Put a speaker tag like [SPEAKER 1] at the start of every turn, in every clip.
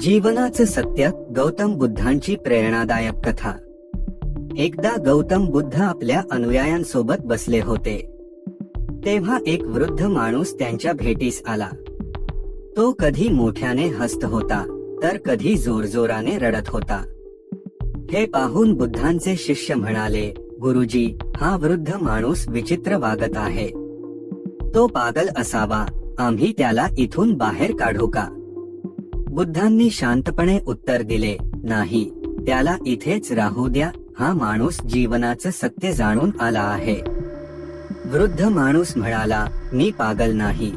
[SPEAKER 1] जीवनाचं सत्य गौतम बुद्धांची प्रेरणादायक कथा. एकदा गौतम बुद्ध आपल्या अनुयायांसोबत बसले होते. तेव्हा एक वृद्ध माणूस त्यांच्या भेटीस आला. तो कधी मोठ्याने हस्त होता तर कधी जोरजोराने रडत होता. हे पाहून बुद्धांचे शिष्य म्हणाले गुरुजी हा वृद्ध माणूस विचित्र वागत आहे. तो पागल असावा आम्ही त्याला इथून बाहेर काढू का? बुद्धांनी शांतपणे उत्तर दिले नाही त्याला इथेच राहू द्या हा माणूस जीवनाचं सत्य जाणून आला आहे. वृद्ध माणूस म्हणाला मी पागल नाही.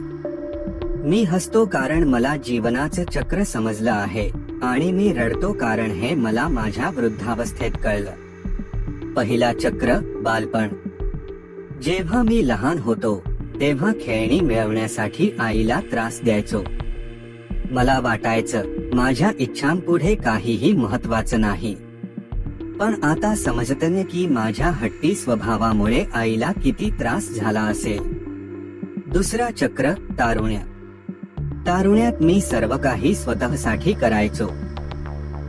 [SPEAKER 1] मी हसतो कारण मला जीवनाचं चक्र समजलं आहे आणि मी रडतो कारण हे मला माझ्या वृद्धावस्थेत कळलं. पहिला चक्र बालपण. जेव्हा मी लहान होतो तेव्हा खेळणी मिळवण्यासाठी आईला त्रास द्यायचो. मला वाटायचं माझ्या इच्छांपुढे काहीही महत्वाचं नाही. पण आता समजतं की माझ्या हट्टी स्वभावामुळे आईला किती त्रास झाला असेल. दुसरा चक्र तारुण्य. तारुण्यात मी सर्व काही स्वतःसाठी करायचो.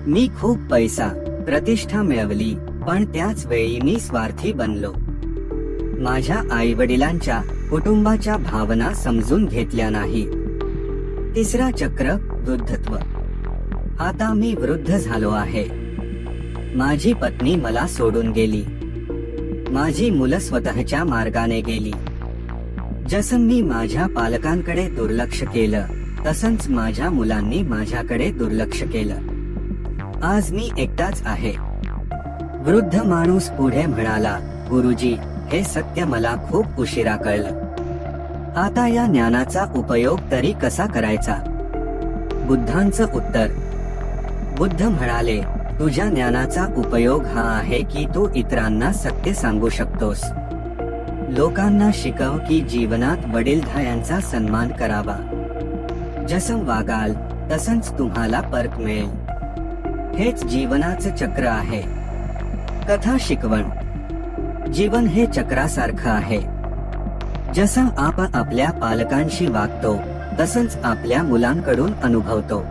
[SPEAKER 1] मी खूप पैसा प्रतिष्ठा मिळवली पण त्याच वेळी मी स्वार्थी बनलो. माझ्या आई वडिलांच्या कुटुंबाच्या भावना समजून घेतल्या नाही तिसरा चक्र वृद्धत्व. आता मी वृद्ध झालो आहे. माझी पत्नी मला सोडून गेली. माझी मुलं स्वतःच्या मार्गाने गेली. जसं मी माझ्या पालकांकडे दुर्लक्ष केलं तसंच माझ्या मुलांनी माझ्याकडे दुर्लक्ष केलं. आज मी एकटाच आहे. वृद्ध माणूस पुढे म्हणाला गुरुजी हे सत्य मला खूप उशिरा कळलं. आता या ज्ञानाचा उपयोग तरी कसा करायचा? बुद्धांचं उत्तर. बुद्ध म्हणाले तुझ्या ज्ञानाचा उपयोग हा आहे की तू इतरांना सत्य सांगू शकतोस. लोकांना शिकव की जीवनात वडीलधायांचा सन्मान करावा. जसं वागाल तसंच तुम्हाला परत मिळेल. हेच जीवनाचं चक्र आहे. कथा शिकवण. जीवन हे चक्रासारखं आहे. जसं आपण आपल्या पालकांशी वागतो तसंच आपल्या मुलांकडून अनुभवतो.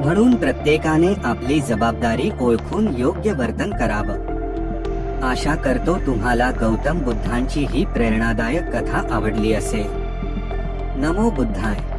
[SPEAKER 1] म्हणून प्रत्येकाने आपली जबाबदारी ओळखून योग्य वर्तन करावं. आशा करतो तुम्हाला गौतम बुद्धांची ही प्रेरणादायक कथा आवडली असेल. नमो बुद्धाय.